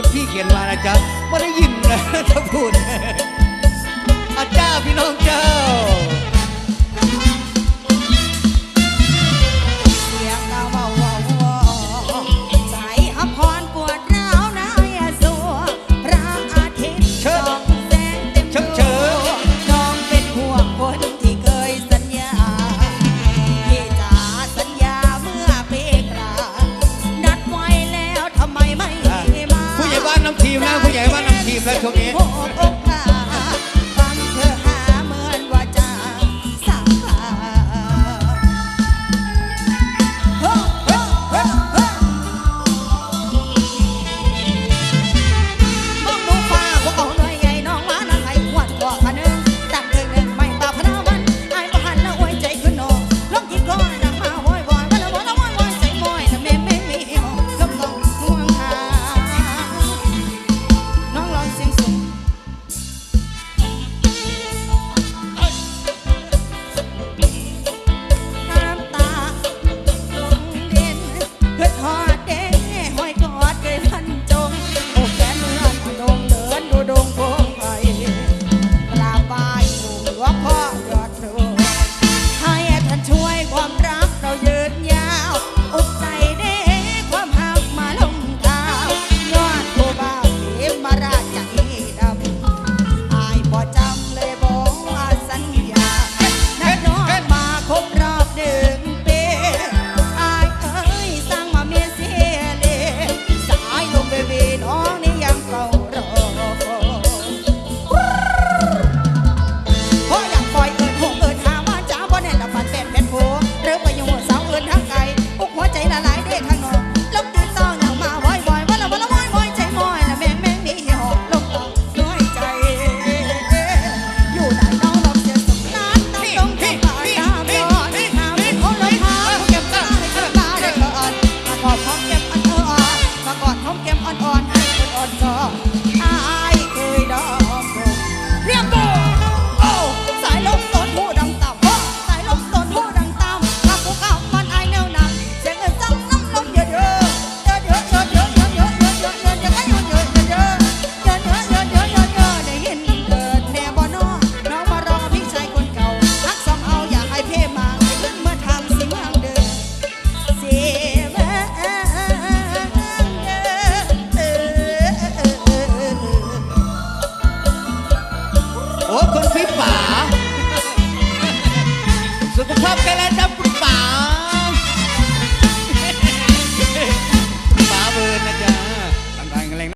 คุณพี่เขียนมานะจ๊ะไม่ได้ยินนะถ้าพูดอาจ้าพี่น้องเจ้า ทีมงาผู้ใหญ่บ้านนำทีมและช่วมี อ้คนฟิป่าสุขภาพกายและดับป่า